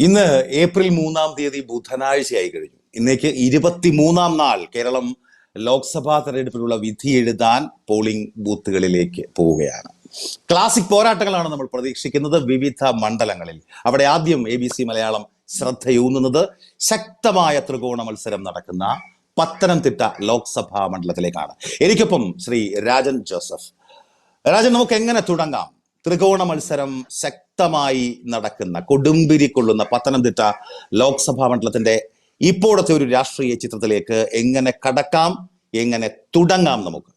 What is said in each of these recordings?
ഇന്ന് ഏപ്രിൽ മൂന്നാം തീയതി ബുധനാഴ്ചയായി കഴിഞ്ഞു. ഇന്നേക്ക് ഇരുപത്തിമൂന്നാം നാൾ കേരളം ലോക്സഭാ തെരഞ്ഞെടുപ്പിലുള്ള വിധി എഴുതാൻ പോളിംഗ് ബൂത്തുകളിലേക്ക് പോവുകയാണ്. ക്ലാസിക് പോരാട്ടങ്ങളാണ് നമ്മൾ പ്രതീക്ഷിക്കുന്നത് വിവിധ മണ്ഡലങ്ങളിൽ. അവിടെ ആദ്യം എ ബി സി മലയാളം ശ്രദ്ധയൂന്നുന്നത് ശക്തമായ ത്രികോണ മത്സരം നടക്കുന്ന പത്തനംതിട്ട ലോക്സഭാ മണ്ഡലത്തിലേക്കാണ്. എനിക്കൊപ്പം ശ്രീ രാജൻ ജോസഫ്. രാജൻ നമുക്ക് എങ്ങനെ തുടങ്ങാം? ത്രികോണ മത്സരം ശക്തമായി നടക്കുന്ന കൊടുമ്പിരി കൊള്ളുന്ന പത്തനംതിട്ട ലോക്സഭാ മണ്ഡലത്തിന്റെ ഇപ്പോഴത്തെ ഒരു രാഷ്ട്രീയ ചിത്രത്തിലേക്ക് എങ്ങനെ കടക്കാം എങ്ങനെ തുടങ്ങാം നമുക്ക്?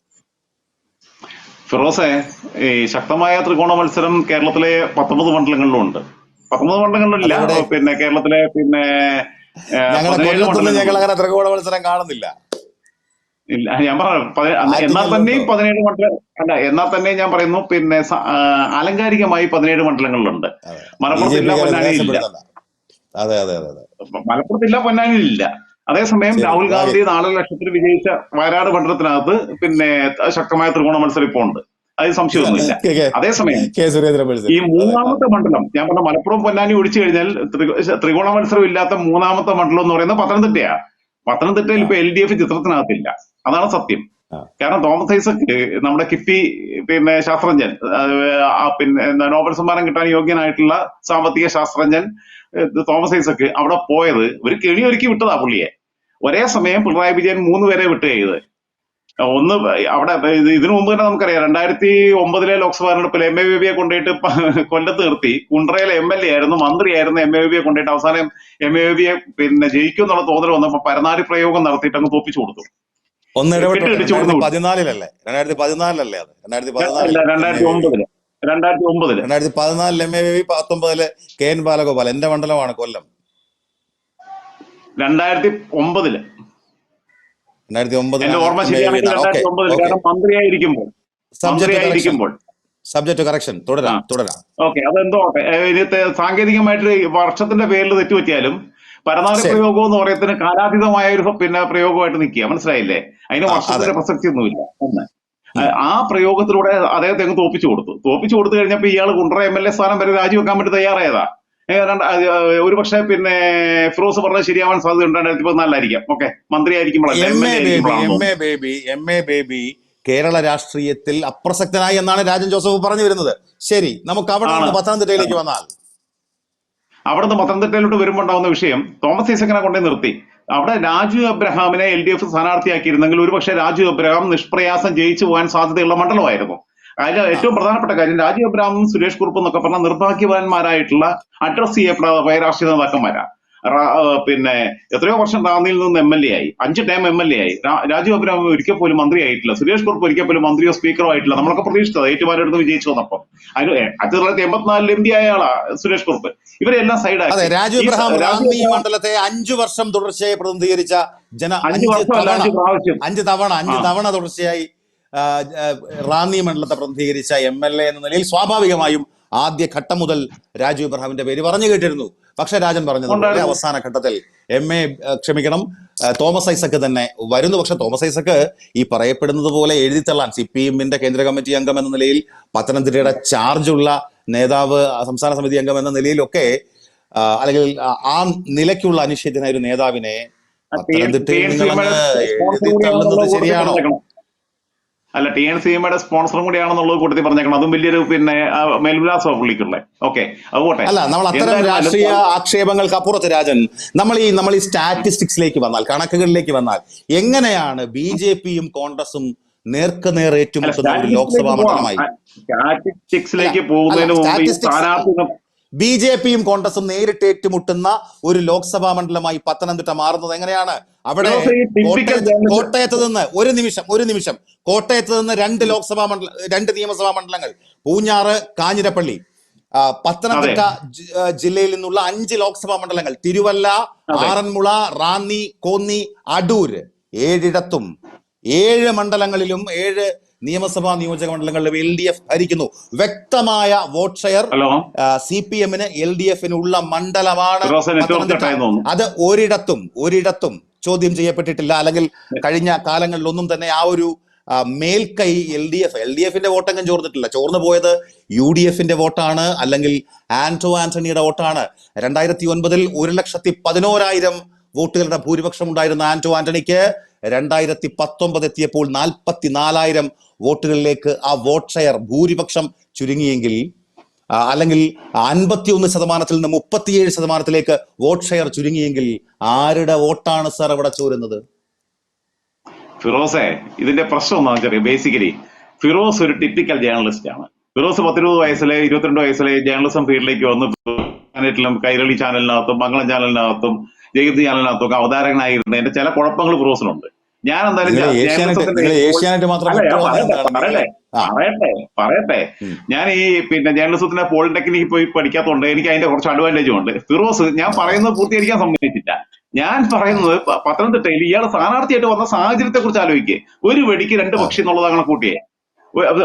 ഫിറോസെ ഈ ശക്തമായ ത്രികോണ മത്സരം കേരളത്തിലെ പത്തൊമ്പത് മണ്ഡലങ്ങളിലും ഉണ്ട് പത്തൊമ്പത് മണ്ഡലങ്ങളിലില്ല പിന്നെ കേരളത്തിലെ പിന്നെ കൊല്ലത്തൊന്നും ഞങ്ങൾ അങ്ങനെ ത്രികോണ മത്സരം കാണുന്നില്ല. ഞാൻ പറഞ്ഞു എന്നാൽ തന്നെയും? പതിനേഴ് മണ്ഡലം അല്ല എന്നാൽ തന്നെ ഞാൻ പറയുന്നു പിന്നെ ആലങ്കാരികമായി പതിനേഴ് മണ്ഡലങ്ങളിലുണ്ട് മലപ്പുറം ജില്ല നിരാശപ്പെടുത്തണ്ട. അതെ അതെ അതെ അതെ. മലപ്പുറത്ത് ഇല്ല അതേസമയം രാഹുൽ. ഗാന്ധി നാല് ലക്ഷത്തിൽ വിജയിച്ച വയനാട് മണ്ഡലത്തിനകത്ത് പിന്നെ ശക്തമായ ത്രികോണ മത്സരം ഇപ്പോൾ ഉണ്ട് അതിൽ സംശയമൊന്നുമില്ല അതേസമയം ഈ മൂന്നാമത്തെ മണ്ഡലം ഞാൻ പറഞ്ഞ മലപ്പുറം പൊന്നാനി ഒഴിച്ചു കഴിഞ്ഞാൽ ത്രികോണ മത്സരം ഇല്ലാത്ത മൂന്നാമത്തെ മണ്ഡലം എന്ന് പറയുന്നത് പത്തനംതിട്ടയാ. പത്തനംതിട്ടയിൽ ഇപ്പൊ എൽ ഡി എഫ് ചിത്രത്തിനകത്തില്ല. അതാണ് സത്യം. കാരണം തോമസ് ഐസക് നമ്മുടെ കിഫി പിന്നെ ശാസ്ത്രജ്ഞൻ പിന്നെ നോബൽ സമ്മാനം കിട്ടാൻ യോഗ്യനായിട്ടുള്ള സാമ്പത്തിക ശാസ്ത്രജ്ഞൻ തോമസ് ഐസക് അവിടെ പോയത് ഒരു കെണി ഒരുക്കി വിട്ടതാ പുള്ളിയെ. ഒരേ സമയം പിണറായി വിജയൻ മൂന്ന് പേരെ വിട്ട് ചെയ്ത് ഒന്ന് അവിടെ ഇതിനു മുമ്പ് തന്നെ നമുക്കറിയാം രണ്ടായിരത്തി ഒമ്പതിലെ ലോക്സഭാ തെരഞ്ഞെടുപ്പിൽ എം. എ. ബിയെ കൊണ്ടുപോയിട്ട് കൊല്ലത്ത് നിർത്തി. കുണ്ട്രയിലെ എം. എൽ. എ. ആയിരുന്നു മന്ത്രിയായിരുന്നു എം. എ. ബിയെ കൊണ്ടുപോയിട്ട് അവസാനം എം. എ. ബിയെ പിന്നെ ജയിക്കും എന്നുള്ള തോന്നൽ വന്നപ്പോൾ പരനാരി പ്രയോഗം നടത്തിയിട്ട് അങ്ങ് തോപ്പിച്ചു കൊടുത്തു. ഒന്ന് ഇടപെട്ടു. പതിനാലിലല്ലേ രണ്ടായിരത്തി പതിനാലിലല്ലേ അത്? രണ്ടായിരത്തി പതിനാലിൽ രണ്ടായിരത്തി ഒമ്പതിൽ രണ്ടായിരത്തി ഒമ്പതിൽ രണ്ടായിരത്തി പതിനാലിൽ എം എ വി പത്തൊമ്പതിൽ കെ എൻ ബാലഗോപാൽ. എന്റെ മണ്ഡലമാണ് കൊല്ലം. രണ്ടായിരത്തി ഒമ്പതിൽ രണ്ടായിരത്തി ഒമ്പതിൽ മന്ത്രിയായിരിക്കുമ്പോൾ. മന്ത്രിയായിരിക്കുമ്പോൾ. സബ്ജക്ട് കറക്ഷൻ തുടരാം. തുടരാം. ഓക്കെ അതെന്തോ സാങ്കേതികമായിട്ട് വർഷത്തിന്റെ പേരിൽ തെറ്റുപറ്റിയാലും ശരി. പ്രയോഗം എന്ന് പറയുന്നതിന് കാലാതീതമായ ഒരു പിന്നെ പ്രയോഗമായിട്ട് നിൽക്കുക മനസ്സിലായില്ലേ? അതിന് വർഷത്തിന്റെ. പ്രസക്തി ഒന്നുമില്ല ഒന്ന്. ആ, പ്രയോഗത്തിലൂടെ അദ്ദേഹത്തെ അങ്ങ് തോപ്പിച്ചു കൊടുത്തു. തോപ്പിച്ചു കൊടുത്തു കഴിഞ്ഞപ്പോ ഇയാൾ കുണ്ട്ര എം എൽ എ സ്ഥാനം വരെ രാജിവെക്കാൻ വേണ്ടി തയ്യാറായതാ. ഒരു പക്ഷേ പിന്നെ ഫിറോസ് പറഞ്ഞ ശരിയാവാൻ സാധ്യത രണ്ടായിരത്തി പതിനാലിലായിരിക്കാം ഓക്കെ. മന്ത്രി ആയിരിക്കും M A Baby M Baby M A Baby Kerala രാഷ്ട്രീയത്തിൽ അപ്രസക്തനായി എന്നാണ് രാജൻ ജോസഫ് പറഞ്ഞു വരുന്നത്. ശരി നമുക്ക് അവിടെ. പത്തനംതിട്ടയിലേക്ക് വന്നാൽ. അവിടുന്ന് പത്തനംതിട്ടയിലോട്ട് വരുമ്പോൾ ഉണ്ടാവുന്ന വിഷയം തോമസ് ഐസക്കിനെ കൊണ്ടേ നിർത്തി. അവിടെ രാജു അബ്രഹാമിനെ എൽ ഡി എഫ് സ്ഥാനാർത്ഥിയാക്കിയിരുന്നെങ്കിൽ ഒരുപക്ഷെ രാജു അബ്രഹാം നിഷ്പ്രയാസം ജയിച്ചു പോകാൻ സാധ്യതയുള്ള മണ്ഡലമായിരുന്നു. അതിൽ ഏറ്റവും പ്രധാനപ്പെട്ട കാര്യം രാജു അബ്രഹാമും സുരേഷ് കുറുപ്പും എന്നൊക്കെ പറഞ്ഞ നിർഭാഗ്യവാന്മാരായിട്ടുള്ള അഡ്രസ് ചെയ്യപ്പെടാത്ത രാഷ്ട്രീയ നേതാക്കന്മാരാ. റാ- ആ, പിന്നെ എത്രയോ വർഷം റാന്നിയിൽ നിന്ന് എം എൽ എ ആയി. അഞ്ച് ടൈം എം എൽ എ ആയി. രാജീവ് രാജു അബ്രഹാം ഒരിക്കൽ പോലും മന്ത്രി ആയിട്ടില്ല. സുരേഷ് കുറുപ്പ് ഒരിക്കൽ പോലും മന്ത്രിയോ സ്പീക്കറോ ആയിട്ടില്ല. നമ്മളൊക്കെ പ്രതീക്ഷിച്ചത്. ഏറ്റുമാരെടുത്ത് വിജയിച്ചു വന്നപ്പം. അതിന് ആയിരത്തി തൊള്ളായിരത്തി എൺപത്തിനാലിൽ എം പി ആയ ആളാ സുരേഷ് കുറുപ്പ് ഇവരെല്ലാം ആയി രാജു ഇബ്രഹാം റാന്നി മണ്ഡലത്തെ അഞ്ചു വർഷം തുടർച്ചയായി പ്രതിനിധീകരിച്ച ജന അഞ്ച് വർഷം തവണ അഞ്ച് തവണ അഞ്ച് തവണ തുടർച്ചയായി റാന്നി മണ്ഡലത്തെ പ്രതിനിധീകരിച്ച എം എൽ എ എന്ന നിലയിൽ സ്വാഭാവികമായും ആദ്യ ഘട്ടം മുതൽ രാജു ഇബ്രാഹിമിന്റെ പേര് പറഞ്ഞു കേട്ടിരുന്നു. പക്ഷെ രാജൻ പറഞ്ഞത്. അവസാന ഘട്ടത്തിൽ എം എ ക്ഷമിക്കണം തോമസ് ഐസക്ക് തന്നെ വരുന്നു. പക്ഷെ തോമസ് ഐസക്ക് ഈ പറയപ്പെടുന്നത് പോലെ എഴുതിത്തള്ളാൻ സി പി എമ്മിന്റെ കേന്ദ്ര കമ്മിറ്റി അംഗം എന്ന നിലയിൽ പത്തനംതിട്ടയുടെ ചാർജുള്ള നേതാവ് സംസ്ഥാന സമിതി അംഗം എന്ന നിലയിലൊക്കെ അല്ലെങ്കിൽ ആ- ആ നിലയ്ക്കുള്ള അനിശ്ചിതനായ ഒരു നേതാവിനെ പത്തനംതിട്ടയിൽ നിന്ന് എഴുതി തള്ളുന്നത് ശരിയാണോ? അല്ല ടി എൻ സി എമ്മയുടെ സ്പോൺസറും കൂടിയാണെന്നുള്ളത് കൂട്ടത്തിൽ പറഞ്ഞേക്കണം. അതും വലിയൊരു പിന്നെ ആ, മേൽവിലാസമാണ് പുള്ളിക്കുള്ളത് ഓക്കെ അത് പോട്ടെ. അല്ല നമ്മൾ അത്തരം രാഷ്ട്രീയ ആക്ഷേപങ്ങൾക്ക് അപ്പുറത്ത് രാജൻ നമ്മൾ ഈ നമ്മൾ ഈ സ്റ്റാറ്റിസ്റ്റിക്സിലേക്ക് വന്നാൽ കണക്കുകളിലേക്ക് വന്നാൽ എങ്ങനെയാണ് ബി ജെ പിയും കോൺഗ്രസും നേർക്കുനേർ ഏറ്റുമുട്ടുന്ന ഒരു ലോക്സഭാ മണ്ഡലമായി. സ്റ്റാറ്റിസ്റ്റിക്സിലേക്ക് പോകുന്നതിന് മുമ്പ് സ്ഥാനാർത്ഥി ബി ജെ പിയും കോൺഗ്രസും നേരിട്ട് ഏറ്റുമുട്ടുന്ന ഒരു ലോക്സഭാ മണ്ഡലമായി പത്തനംതിട്ട മാറുന്നത് എങ്ങനെയാണ്? അവിടെ കോട്ടയത്ത് നിന്ന് ഒരു നിമിഷം ഒരു നിമിഷം. കോട്ടയത്ത് നിന്ന് രണ്ട് ലോക്സഭാ മണ്ഡല രണ്ട് നിയമസഭാ മണ്ഡലങ്ങൾ. പൂഞ്ഞാറ് കാഞ്ഞിരപ്പള്ളി. പത്തനംതിട്ട ജില്ലയിൽ നിന്നുള്ള അഞ്ച് ലോക്സഭാ മണ്ഡലങ്ങൾ. തിരുവല്ല. ആറന്മുള റാന്നി കോന്നി അടൂര് ഏഴിടത്തും. ഏഴ് മണ്ഡലങ്ങളിലും ഏഴ് നിയമസഭാ നിയോജക മണ്ഡലങ്ങളിലും എൽ ഡി എഫ് ഭരിക്കുന്നു. വ്യക്തമായ വോട്ട് ഷെയർ സി പി എമ്മിന് എൽ ഡി എഫിന് ഉള്ള മണ്ഡലമാണ്. അത് ഒരിടത്തും ഒരിടത്തും ചോദ്യം ചെയ്യപ്പെട്ടിട്ടില്ല. അല്ലെങ്കിൽ കഴിഞ്ഞ കാലങ്ങളിലൊന്നും തന്നെ ആ ഒരു മേൽക്കൈ L D F L D എഫിന്റെ വോട്ടെങ്കിലും ചോർന്നിട്ടില്ല. ചോർന്നു പോയത് യു ഡി എഫിന്റെ വോട്ടാണ് അല്ലെങ്കിൽ ആന്റോ ആന്റണിയുടെ വോട്ടാണ്. രണ്ടായിരത്തി ഒൻപതിൽ ഒരു ലക്ഷത്തി പതിനോരായിരം വോട്ടുകളുടെ ഭൂരിപക്ഷം ഉണ്ടായിരുന്ന ആന്റോ ആന്റണിക്ക് രണ്ടായിരത്തി പത്തൊമ്പത് എത്തിയപ്പോൾ നാൽപ്പത്തി നാലായിരം വോട്ടുകളിലേക്ക് ആ വോട്ട് ഷെയർ ഭൂരിപക്ഷം ചുരുങ്ങിയെങ്കിൽ അല്ലെങ്കിൽ അൻപത്തിയൊന്ന് ശതമാനത്തിൽ നിന്ന് മുപ്പത്തിയേഴ് ശതമാനത്തിലേക്ക് വോട്ട് ഷെയർ ചുരുങ്ങിയെങ്കിൽ ആരുടെ വോട്ടാണ് സാർ അവിടെ ചോരുന്നത്? ഫിറോസെ ഇതിന്റെ പ്രശ്നം എന്താണെന്ന് വെച്ചാൽ ബേസിക്കലി ഫിറോസ് ഒരു ടിപ്പിക്കൽ ജേർണലിസ്റ്റ് ആണ്. ഫിറോസ് പത്തിരുപത് വയസ്സിലെ ഇരുപത്തിരണ്ട് വയസ്സിലെ ജേർണലിസം ഫീൽഡിലേക്ക് വന്ന് കൈരളി ചാനലിനകത്തും മംഗളം ചാനലിനകത്തും ജഗതി ചാനലിനകത്തും ഒക്കെ അവതാരകനായിരുന്നതിന്റെ ചില കുഴപ്പങ്ങൾ ഫിറോസിനുണ്ട്. ഞാൻ എന്തായാലും പറയട്ടെ, പറയട്ടെ, പറയട്ടെ ഞാൻ ഈ പിന്നെ ജേർണലിസത്തിന്റെ പോളിടെക്നിക്ക് പോയി പഠിക്കാത്തതുകൊണ്ട് എനിക്ക് അതിന്റെ കുറച്ച് അഡ്വാന്റേജും ഉണ്ട്. ഫിറോസ് ഞാൻ പറയുന്നത് പൂർത്തീകരിക്കാൻ സമ്മതിച്ചില്ല ഞാൻ പറയുന്നത് പത്തനംതിട്ടയിൽ ഇയാൾ സ്ഥാനാർത്ഥിയായിട്ട് വന്ന സാഹചര്യത്തെ കുറിച്ച് ആലോചിക്കുക ഒരു വെടിക്ക് രണ്ട് പക്ഷി എന്നുള്ളതാണ് കൂട്ടിയെ.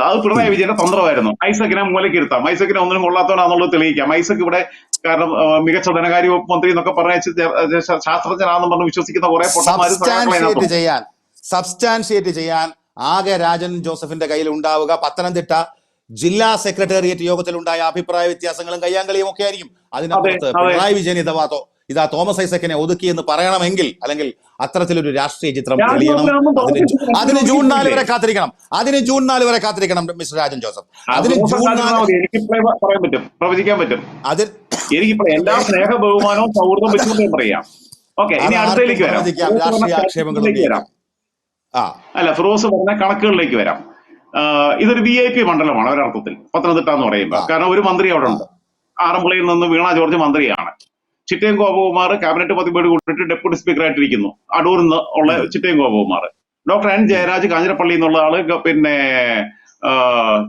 അത് പിണറായി വിജയന്റെ തന്ത്രമായിരുന്നു. ഐസക്കിനെ മൂലയ്ക്ക് ഇരുത്താം. ഐസക്കിനെ ഒന്നിനും കൊള്ളാത്തവനാന്നുള്ളത് തെളിയിക്കാം. ഐസക്ക് ഇവിടെ കാരണം മികച്ച ധനകാര്യ മന്ത്രി എന്നൊക്കെ പറഞ്ഞ ശാസ്ത്രജ്ഞനാണെന്ന് പറഞ്ഞ് വിശ്വസിക്കുന്ന കുറെ പൊട്ടന്മാര് ചെയ്യാൻ. സബ്സ്റ്റാൻഷിയേറ്റ് ചെയ്യാൻ ആകെ രാജൻ ജോസഫിന്റെ കയ്യിൽ ഉണ്ടാവുക. പത്തനംതിട്ട ജില്ലാ സെക്രട്ടേറിയറ്റ് യോഗത്തിൽ ഉണ്ടായ അഭിപ്രായ വ്യത്യാസങ്ങളും കയ്യാങ്കളിയും ഒക്കെ ആയിരിക്കും. അതിനകത്ത് അതെ, അതെ. പിണറായി വിജയൻ ഇതവാത്തോ ഇതാ തോമസ് ഐസക്കിനെ ഒതുക്കി എന്ന് പറയണമെങ്കിൽ അല്ലെങ്കിൽ അത്തരത്തിലൊരു രാഷ്ട്രീയ ചിത്രം തെളിയണം. അതിന് അതിന് ജൂൺ നാല് വരെ കാത്തിരിക്കണം. അതിന് ജൂൺ നാല് വരെ കാത്തിരിക്കണം മിസ്റ്റർ രാജൻ ജോസഫ്. അതിന് ജൂൺ നാല് പറയാൻ പറ്റും. പ്രവചിക്കാൻ പറ്റും. അതിൽ എനിക്കിപ്പോ എല്ലാ സ്നേഹ ബഹുമാനവും സൗഹൃദവും വെച്ചുകൊണ്ട് പറയാം. ഓക്കെ ഇനി അടുത്തതിലേക്ക് വരാം. അല്ല ഫിറോസ് പറഞ്ഞ കണക്കുകളിലേക്ക് വരാം. ഇതൊരു വി ഐ പി മണ്ഡലമാണ് ഒരർത്ഥത്തിൽ പത്തനംതിട്ട എന്ന് പറയുമ്പോൾ. കാരണം ഒരു മന്ത്രി അവിടെ ഉണ്ട്. ആറന്മുളയിൽ നിന്ന് വീണ ജോർജ് മന്ത്രിയാണ്. ചിറ്റയം ഗോപകുമാർ ക്യാബിനറ്റ് പതിവേട് കൂട്ടിട്ട് ഡെപ്യൂട്ടി സ്പീക്കർ ആയിട്ടിരിക്കുന്നു. അടൂരിൽ നിന്ന് ഉള്ള ചിറ്റയം ഗോപകുമാർ. ഡോക്ടർ എൻ ജയരാജ് കാഞ്ഞിരപ്പള്ളി എന്നുള്ള ആൾ പിന്നെ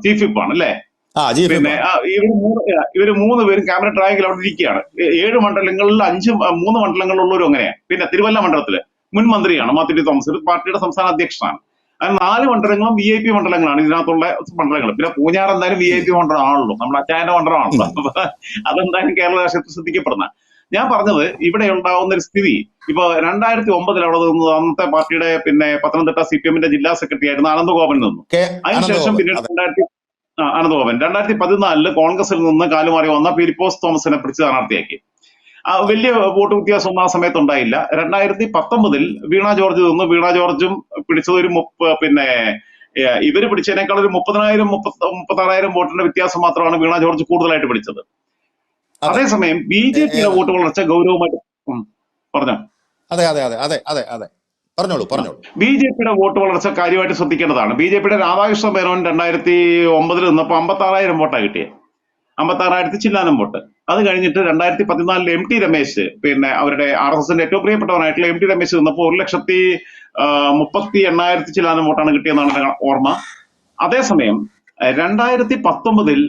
ചീഫ് വിപ്പ് ആണ് അല്ലേ? പിന്നെ ഇവർ മൂന്ന് ഇവർ ഇവർ മൂന്ന് പേരും ക്യാബിനറ്റ് റാങ്കിൽ അവിടെ ഇരിക്കുകയാണ്. ഏഴ് മണ്ഡലങ്ങളിൽ അഞ്ച് മൂന്ന് മണ്ഡലങ്ങളിലുള്ളവരും അങ്ങനെയാണ്. പിന്നെ തിരുവല്ല മണ്ഡലത്തിൽ മുൻ മന്ത്രിയാണ് മാത്യു തോമസ് ഒരു പാർട്ടിയുടെ സംസ്ഥാന അധ്യക്ഷനാണ്. അങ്ങനെ നാല് മണ്ഡലങ്ങളും വി ഐ പി മണ്ഡലങ്ങളാണ് ഇതിനകത്തുള്ള മണ്ഡലങ്ങൾ. പിന്നെ പൂഞ്ഞാർ എന്തായാലും വി ഐ പി മണ്ഡലം ആണല്ലോ നമ്മുടെ അച്ചായന്റെ മണ്ഡലമാണല്ലോ. അതെന്തായാലും കേരള രാഷ്ട്രീയത്തിൽ ശ്രദ്ധിക്കപ്പെടുന്ന. ഞാൻ പറഞ്ഞത് ഇവിടെ ഉണ്ടാവുന്ന ഒരു സ്ഥിതി ഇപ്പൊ രണ്ടായിരത്തി ഒമ്പതിൽ അവിടെ നിന്ന് അന്നത്തെ പാർട്ടിയുടെ പിന്നെ പത്തനംതിട്ട സി പി എമ്മിന്റെ ജില്ലാ സെക്രട്ടറി ആയിരുന്ന അനന്തഗോപൻ നിന്നു. അതിനുശേഷം പിന്നീട്. രണ്ടായിരത്തി ആ, അനന്തഗോപൻ രണ്ടായിരത്തി പതിനാലിൽ കോൺഗ്രസിൽ നിന്ന് കാലുമാറി വന്ന പിരിപ്പോസ് തോമസിനെ പിടിച്ച് സ്ഥാനാർത്ഥിയാക്കി. ആ, വലിയ വോട്ട് വ്യത്യാസം ഒന്നും ആ സമയത്ത് ഉണ്ടായില്ല രണ്ടായിരത്തി പത്തൊമ്പതിൽ വീണ ജോർജ് നിന്ന് വീണ ജോർജും പിടിച്ചത് ഒരു മുപ്പ പിന്നെ ഇവർ പിടിച്ചതിനേക്കാൾ ഒരു മുപ്പതിനായിരം മുപ്പത്തി മുപ്പത്താറായിരം വോട്ടിന്റെ വ്യത്യാസം മാത്രമാണ് വീണ ജോർജ് കൂടുതലായിട്ട് പിടിച്ചത്. അതേസമയം ബി ജെ പിയുടെ വോട്ട് വളർച്ച ഗൗരവമായിട്ട് പറഞ്ഞു പറഞ്ഞോ. അതെ അതെ അതെ അതെ അതെ അതെ. പറഞ്ഞോളൂ പറഞ്ഞോളൂ. ബി ജെ പിയുടെ വോട്ട് വളർച്ച കാര്യമായിട്ട് ശ്രദ്ധിക്കേണ്ടതാണ്. ബി ജെ പിയുടെ രാധാകൃഷ്ണ മേനോൻ രണ്ടായിരത്തി ഒമ്പതിൽ നിന്നപ്പോൾ അമ്പത്തി ആറായിരം വോട്ടാണ് കിട്ടിയത് അമ്പത്തി ആറായിരത്തി ചില്ലാനം വോട്ട്. അത് കഴിഞ്ഞിട്ട് രണ്ടായിരത്തി പതിനാലിൽ എം ടി രമേശ് പിന്നെ അവരുടെ ആർ എസ് എസിന്റെ ഏറ്റവും പ്രിയപ്പെട്ടവനായിട്ടുള്ള എം ടി രമേശ് നിന്നപ്പോൾ ഒരു ലക്ഷത്തി മുപ്പത്തി എണ്ണായിരത്തി ചില്ലാനം വോട്ടാണ് കിട്ടിയെന്നാണ് ഓർമ്മ. അതേസമയം രണ്ടായിരത്തി പത്തൊമ്പതിൽ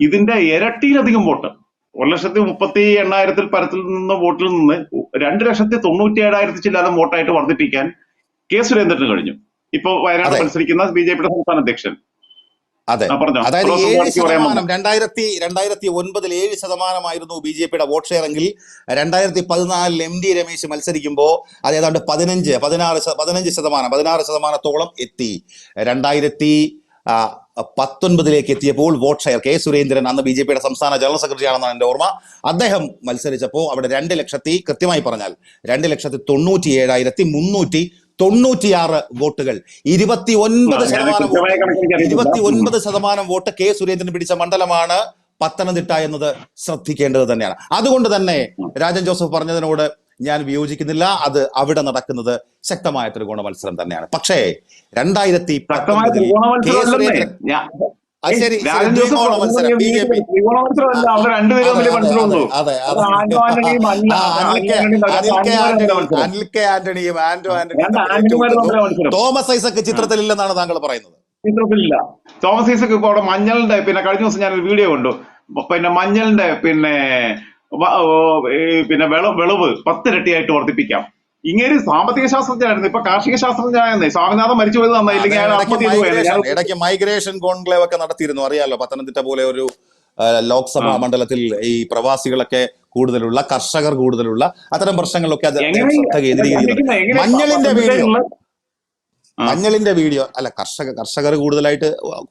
ഇതിന്റെ ഇരട്ടിയിലധികം വോട്ട്. ഒരു ലക്ഷത്തി മുപ്പത്തി എണ്ണായിരത്തിൽ പരത്തിൽ നിന്ന് വോട്ടിൽ നിന്ന് രണ്ട് ലക്ഷത്തി തൊണ്ണൂറ്റി ഏഴായിരത്തി ചില്ലാതെ വോട്ടായിട്ട് വർദ്ധിപ്പിക്കാൻ കെ സുരേന്ദ്രന് കഴിഞ്ഞു. ഇപ്പൊ വയനാട് മത്സരിക്കുന്ന ബി ജെ പിയുടെ സംസ്ഥാന അധ്യക്ഷൻ. അതെ. അതായത് ഏഴ് ശതമാനം രണ്ടായിരത്തി രണ്ടായിരത്തി ഒൻപതിൽ ഏഴ് ശതമാനമായിരുന്നു ബി ജെ പിയുടെ വോട്ട് ഷെയർ എങ്കിൽ രണ്ടായിരത്തി പതിനാലിൽ എം ഡി രമേശ് മത്സരിക്കുമ്പോൾ അത് ഏതാണ്ട് പതിനഞ്ച് പതിനാറ് പതിനഞ്ച് ശതമാനം പതിനാറ് ശതമാനത്തോളം എത്തി. രണ്ടായിരത്തി പത്തൊൻപതിലേക്ക് എത്തിയപ്പോൾ വോട്ട് ഷെയർ. കെ സുരേന്ദ്രൻ അന്ന് ബി ജെ പിയുടെ സംസ്ഥാന ജനറൽ സെക്രട്ടറി ആണെന്നാണ് എന്റെ ഓർമ്മ. അദ്ദേഹം മത്സരിച്ചപ്പോൾ അവിടെ രണ്ട് ലക്ഷത്തി കൃത്യമായി പറഞ്ഞാൽ രണ്ട് ലക്ഷത്തി തൊണ്ണൂറ്റി ഏഴായിരത്തി മുന്നൂറ്റി തൊണ്ണൂറ്റിയാറ് വോട്ടുകൾ. ഇരുപത്തി ഒൻപത് ശതമാനം ഇരുപത്തി ഒൻപത് ശതമാനം വോട്ട് കെ സുരേന്ദ്രൻ പിടിച്ച മണ്ഡലമാണ് പത്തനംതിട്ട എന്നത് ശ്രദ്ധിക്കേണ്ടത് തന്നെയാണ്. അതുകൊണ്ട് തന്നെ രാജൻ ജോസഫ് പറഞ്ഞതിനോട് ഞാൻ വിയോജിക്കുന്നില്ല. അത് അവിടെ നടക്കുന്നത് ശക്തമായ ത്രികോണ മത്സരം തന്നെയാണ്. പക്ഷേ രണ്ടായിരത്തി ശക്തമായ പത്തൊമ്പതിൽ ത്രികോണ കെ മത്സരമല്ലേ സുരേന്ദ്രൻ ശരി, രാജൻ ശരി, ജോസഫ് ത്രികോണ മത്സരം, ബി ജെ പി. ത്രികോണ മത്സരമല്ല അവർ രണ്ടുപേരും അതെ, അനിൽ കെ- ആന്റണിയും ആന്റോ ആന്റണിയും. തോമസ് ഐസക് ചിത്രത്തിലില്ലെന്നാണ് താങ്കൾ പറയുന്നത്. ചിത്രത്തിലില്ല. തോമസ് ഐസക് ഇപ്പൊ അവിടെ മഞ്ഞളിന്റെ പിന്നെ കഴിഞ്ഞ ദിവസം ഞാൻ ഒരു വീഡിയോ കണ്ടു. പിന്നെ മഞ്ഞളിന്റെ പിന്നെ പിന്നെ വിള വിളവ് പത്തിരട്ടിയായിട്ട് വർദ്ധിപ്പിക്കാം. ഇങ്ങനെ സാമ്പത്തിക ശാസ്ത്രജ്ഞനായിരുന്നു ഇപ്പൊ കാർഷിക ശാസ്ത്രജ്ഞനായിരുന്നേ സ്വാമിനാഥൻ മരിച്ചു പോയത് നന്നായില്ലെങ്കിൽ ഇടയ്ക്ക് മൈഗ്രേഷൻ കോൺക്ലേവ് ഒക്കെ നടത്തിയിരുന്നു. അറിയാലോ പത്തനംതിട്ട പോലെ ഒരു ലോക്സഭാ മണ്ഡലത്തിൽ ഈ പ്രവാസികളൊക്കെ കൂടുതലുള്ള കർഷകർ കൂടുതലുള്ള അത്തരം പ്രശ്നങ്ങളൊക്കെ അത് ശ്രദ്ധ കേന്ദ്രീകരിക്കുന്നു. മഞ്ഞളിന്റെ ആ. മഞ്ഞളിന്റെ വീഡിയോ അല്ല കർഷക കർഷകർ കൂടുതലായിട്ട്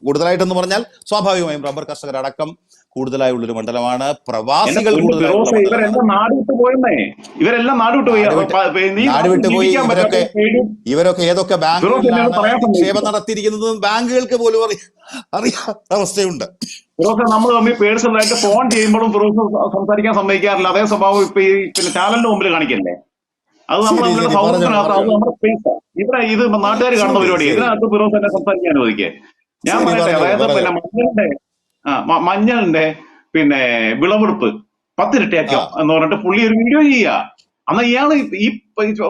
കൂടുതലായിട്ട് എന്ന് പറഞ്ഞാൽ സ്വാഭാവികമായും റബ്ബർ കർഷകർ അടക്കം കൂടുതലായുള്ളൊരു മണ്ഡലമാണ്. പ്രവാസികൾ പൊന്നു കൂടുതലായിട്ടുള്ള ഫിറോസെ മണ്ഡലമാണ്. ഇവരെല്ലാം നാട് വിട്ട് പോയെന്നേ. ഇവരെല്ലാം നാട് വിട്ട് പോയി. ഇവരൊക്കെ ഇവരൊക്കെ ഏതൊക്കെ ബാങ്കുകളിലാണ് നിക്ഷേപം നടത്തിയിരിക്കുന്നത് ബാങ്കുകൾക്ക് പോലും അറി അറിയാത്ത അവസ്ഥയുണ്ട് ഫിറോസെ നമ്മൾ തമ്മിൽ പേഴ്സണലായിട്ട് ഫോൺ ചെയ്യുമ്പോഴും ഫിറോസ് സംസാരിക്കാൻ സമ്മതിക്കാറില്ല. അതേ സ്വഭാവം ഇപ്പൊ ഈ പിന്നെ ചാനലിന് മുമ്പിൽ കാണിക്കല്ലേ? അത് നമ്മൾ നമ്മുടെ സൗഹൃദത്തിനകത്ത് അത് നമ്മുടെ സ്പേസ് ഇവിടെ ഇത് നാട്ടുകാർ കാണുന്ന പരിപാടി ഇതിനകത്ത് ഫിറോസ് എന്നെ സംസാരിക്കാൻ അനുവദിക്കേ. ഞാൻ പറയട്ടെ അതായത് പിന്നെ മഞ്ഞളിന്റെ ആ മഞ്ഞളിന്റെ പിന്നെ വിളവെടുപ്പ് പത്തിരട്ടിയാക്കാം എന്ന് പറഞ്ഞിട്ട് പുള്ളി ഒരു വീഡിയോ ചെയ്യുക അന്ന് ഇയാൾ ഈ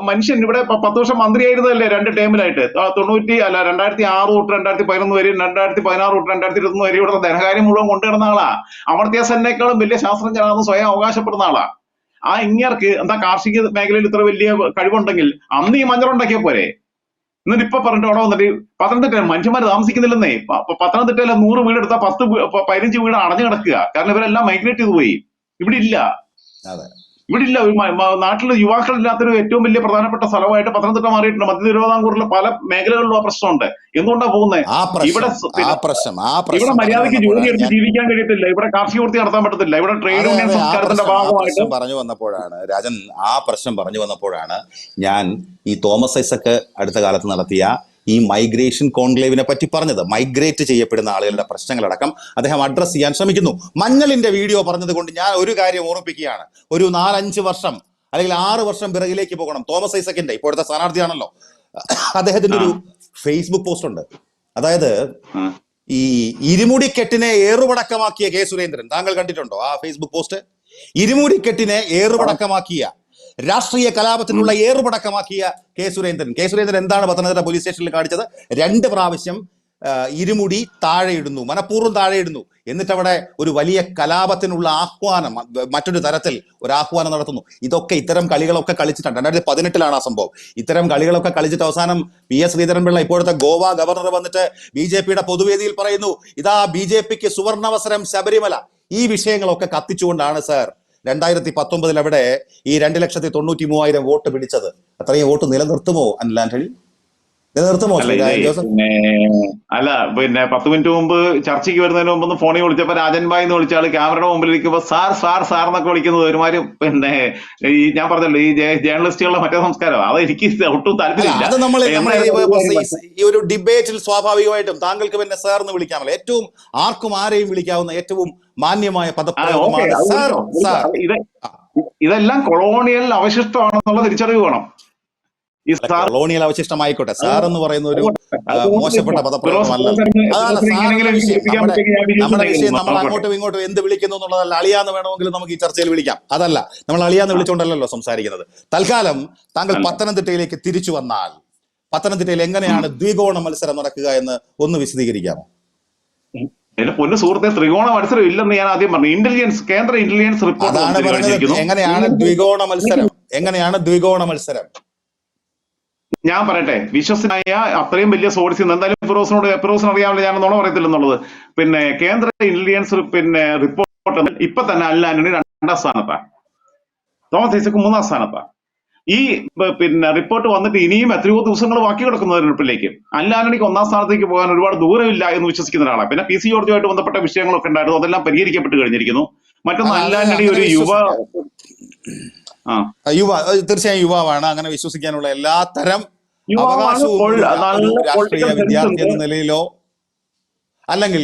മനുഷ്യൻ ഇവിടെ പത്ത് വർഷം മന്ത്രിയായിരുന്നല്ലേ രണ്ട് ടേമിലായിട്ട്? തൊണ്ണൂറ്റി അല്ല രണ്ടായിരത്തി ആറ് തൊട്ട് രണ്ടായിരത്തി പതിനൊന്ന് വരെയും രണ്ടായിരത്തി പതിനാറ് തൊട്ട് രണ്ടായിരത്തി ഇരുപത്തൊന്ന് വരെ ഇവിടുത്തെ ധനകാര്യം മുഴുവൻ കൊണ്ടുവരുന്ന ആളാ. അമർത്യ സെന്നേക്കാളും വലിയ ശാസ്ത്രജ്ഞനാണെന്ന് സ്വയം അവകാശപ്പെടുന്ന ആളാ. ആ ഇങ്ങേർക്ക് എന്താ കാർഷിക മേഖലയിൽ ഇത്ര വലിയ കഴിവുണ്ടെങ്കിൽ അന്ന് ഈ മഞ്ഞളുണ്ടാക്കിയ പോരെ. എന്നിട്ട് ഇപ്പൊ പറഞ്ഞിട്ട് അവിടെ വന്നിട്ട് പത്തനംതിട്ട മനുഷ്യന്മാർ താമസിക്കുന്നില്ലെന്നേ. പത്തനംതിട്ടയിലെ നൂറ് വീട് എടുത്താൽ പത്ത് പതിനഞ്ച് വീട് അടഞ്ഞു കിടക്കുക. കാരണം ഇവരെല്ലാം മൈഗ്രേറ്റ് ചെയ്തു പോയി. ഇവിടെ ഇല്ല. ഇവിടെ ഇല്ല നാട്ടിൽ യുവാക്കളില്ലാത്തൊരു ഏറ്റവും വലിയ പ്രധാനപ്പെട്ട സ്ഥലമായിട്ട് പത്തനംതിട്ട മാറിയിട്ടുണ്ട്. മധ്യ തിരുവിതാംകൂറിലെ പല മേഖലകളിലും ആ പ്രശ്നമുണ്ട്. എന്തുകൊണ്ടാണ് പോകുന്നത് ഇവിടെ ഇവിടെ മര്യാദയ്ക്ക് ജോലി എടുത്ത് ജീവിക്കാൻ കഴിയത്തില്ല. ഇവിടെ കാർഷിക വൃത്തി നടത്താൻ പറ്റത്തില്ല. ഇവിടെ ട്രേഡ് യൂണിയൻ സംസ്കാരത്തിന്റെ ഭാഗമായിട്ട് പറഞ്ഞു വന്നപ്പോഴാണ്. രാജൻ ആ പ്രശ്നം പറഞ്ഞു വന്നപ്പോഴാണ് ഞാൻ ഈ തോമസ് ഐസക്ക് അടുത്ത കാലത്ത് നടത്തിയ ഈ മൈഗ്രേഷൻ കോൺക്ലേവിനെ പറ്റി പറഞ്ഞത്. മൈഗ്രേറ്റ് ചെയ്യപ്പെടുന്ന ആളുകളുടെ പ്രശ്നങ്ങളടക്കം അദ്ദേഹം അഡ്രസ്സ് ചെയ്യാൻ ശ്രമിക്കുന്നു. മഞ്ഞളിന്റെ വീഡിയോ പറഞ്ഞതുകൊണ്ട് ഞാൻ ഒരു കാര്യം ഓർമ്മിപ്പിക്കുകയാണ്. ഒരു നാലഞ്ച് വർഷം അല്ലെങ്കിൽ ആറ് വർഷം പിറകിലേക്ക് പോകണം. തോമസ് ഐസക്കിന്റെ ഇപ്പോഴത്തെ സ്ഥാനാർത്ഥിയാണല്ലോ. അദ്ദേഹത്തിന്റെ ഒരു ഫേസ്ബുക്ക് പോസ്റ്റ് ഉണ്ട്. അതായത് ഈ ഇരുമുടിക്കെട്ടിനെ ഏറുപടക്കമാക്കിയ കെ സുരേന്ദ്രൻ. താങ്കൾ കണ്ടിട്ടുണ്ടോ ആ ഫേസ്ബുക്ക് പോസ്റ്റ് ഇരുമുടിക്കെട്ടിനെ ഏറുപടക്കമാക്കിയ രാഷ്ട്രീയ കലാപത്തിനുള്ള ഏറുപടക്കമാക്കിയ കെ സുരേന്ദ്രൻ. കെ സുരേന്ദ്രൻ എന്താണ് പത്തനംതിട്ട പോലീസ് സ്റ്റേഷനിൽ കാണിച്ചത്? രണ്ട് പ്രാവശ്യം ഇരുമുടി താഴെയിടുന്നു മനഃപൂർവം താഴെയിടുന്നു. എന്നിട്ട് അവിടെ ഒരു വലിയ കലാപത്തിനുള്ള ആഹ്വാനം മറ്റൊരു തരത്തിൽ ഒരു ആഹ്വാനം നടത്തുന്നു. ഇതൊക്കെ ഇത്തരം കളികളൊക്കെ കളിച്ചിട്ടുണ്ട് രണ്ടായിരത്തി പതിനെട്ടിലാണ് ആ സംഭവം. ഇത്തരം കളികളൊക്കെ കളിച്ചിട്ട് അവസാനം പി എസ് ശ്രീധരൻപിള്ള ഇപ്പോഴത്തെ ഗോവ ഗവർണർ വന്നിട്ട് ബി ജെ പിയുടെ പൊതുവേദിയിൽ പറയുന്നു ഇതാ ബി ജെ പിക്ക് സുവർണവസരം ശബരിമല. ഈ വിഷയങ്ങളൊക്കെ കത്തിച്ചുകൊണ്ടാണ് സർ രണ്ടായിരത്തി പത്തൊമ്പതിൽ അവിടെ ഈ രണ്ട് ലക്ഷത്തി തൊണ്ണൂറ്റി മൂവായിരം വോട്ട് പിടിച്ചത്. അത്രയും വോട്ട് നിലനിർത്തുമോ അനിൽ ആന്റണി? അല്ല പിന്നെ അല്ല പിന്നെ പത്ത് മിനിറ്റ് മുമ്പ് ചർച്ചയ്ക്ക് വരുന്നതിന് മുമ്പ് ഒന്ന് ഫോണിൽ വിളിച്ചപ്പോ രാജൻ ബായ് എന്ന് വിളിച്ചാൽ ക്യാമറയുടെ മുമ്പിൽ ഇരിക്കുമ്പോ സാർ സാർ സാർ എന്നൊക്കെ വിളിക്കുന്നത് ഒരുമാതിരി പിന്നെ ഈ ഞാൻ പറഞ്ഞല്ലോ ഈ ജേർണലിസ്റ്റുകളുടെ മറ്റേ സംസ്കാരം അത് എനിക്ക് ഒട്ടും താല്പര്യമില്ല. ഈ ഒരു ഡിബേറ്റിൽ സ്വാഭാവികമായിട്ടും താങ്കൾക്ക് പിന്നെ സാർ എന്ന് വിളിക്കാമല്ലോ ഏറ്റവും ആർക്കും ആരെയും വിളിക്കാവുന്ന ഏറ്റവും മാന്യമായ പദപ്രയോഗമാണ് സാർ. ഇതെല്ലാം കൊളോണിയൽ അവശിഷ്ടമാണെന്നുള്ള തിരിച്ചറിവ് വേണം. ഈ കൊളോണിയൽ അവശിഷ്ടമായിക്കോട്ടെ. സാർ എന്ന് പറയുന്ന ഒരു മോശപ്പെട്ട പദപ്രയോഗമല്ല. അതാണ് നമ്മുടെ വിഷയം നമ്മൾ അങ്ങോട്ടും ഇങ്ങോട്ടും എന്ത് വിളിക്കുന്നു എന്നുള്ളതല്ല. അളിയാന്ന് വേണമെങ്കിൽ നമുക്ക് ഈ ചർച്ചയിൽ വിളിക്കാം. അതല്ല നമ്മൾ അളിയാന്ന് വിളിച്ചുകൊണ്ടല്ലോ സംസാരിക്കുന്നത്. തൽക്കാലം താങ്കൾ പത്തനംതിട്ടയിലേക്ക് തിരിച്ചു വന്നാൽ പത്തനംതിട്ടയിൽ എങ്ങനെയാണ് ദ്വികോണ മത്സരം നടക്കുക എന്ന് ഒന്ന് വിശദീകരിക്കാമോ? എന്റെ പൊന്നു സുഹൃത്തെ ത്രികോണ മത്സരം ഇല്ലെന്ന് ഞാൻ ആദ്യം പറഞ്ഞു. ഇന്റലിജൻസ് കേന്ദ്ര ഇന്റലിജൻസ് റിപ്പോർട്ട് എങ്ങനെയാണ് ദ്വികോണ മത്സരം? എങ്ങനെയാണ് ദ്വികോണ മത്സരം? ഞാൻ പറയട്ടെ വിശ്വസനായ അത്രയും വലിയ സോഴ്സിൽ നിന്ന് എന്തായാലും ഫിറോസിനോട് ഫിറോസിന് അറിയാമല്ലോ ഞാൻ നുണ പറയത്തില്ലെന്നുള്ളത് പിന്നെ കേന്ദ്ര ഇന്റലിജൻസ് പിന്നെ റിപ്പോർട്ട് ഇപ്പൊ തന്നെ അല്ല ആന്റണി രണ്ടാം സ്ഥാനത്താണ് തോമസ് ഐസക്ക് മൂന്നാം സ്ഥാനത്താണ് ഈ പിന്നെ റിപ്പോർട്ട് വന്നിട്ട് ഇനിയും എത്രയോ ദിവസങ്ങൾ ബാക്കി കിടക്കുന്ന തെരഞ്ഞെടുപ്പിലേക്ക് അല്ലാനണിക്ക് ഒന്നാം സ്ഥാനത്തേക്ക് പോകാൻ ഒരുപാട് ദൂരമില്ല എന്ന് വിശ്വസിക്കുന്ന ഒരാളാണ് പിന്നെ പി സി ജോർജുമായിട്ട് ബന്ധപ്പെട്ട വിഷയങ്ങളൊക്കെ ഉണ്ടായിരുന്നു അതെല്ലാം പരിഹരിക്കപ്പെട്ട് കഴിഞ്ഞിരിക്കുന്നു. മറ്റൊന്ന് അത് അല്ല അത് ആന്റണി അങ്ങനെ ഒരു യുവ യുവ തീർച്ചയായും യുവാവാണ്. അങ്ങനെ വിശ്വസിക്കാനുള്ള എല്ലാ തരം അവകാശവും രാഷ്ട്രീയ വിദ്യാർത്ഥി എന്ന നിലയിലോ അല്ലെങ്കിൽ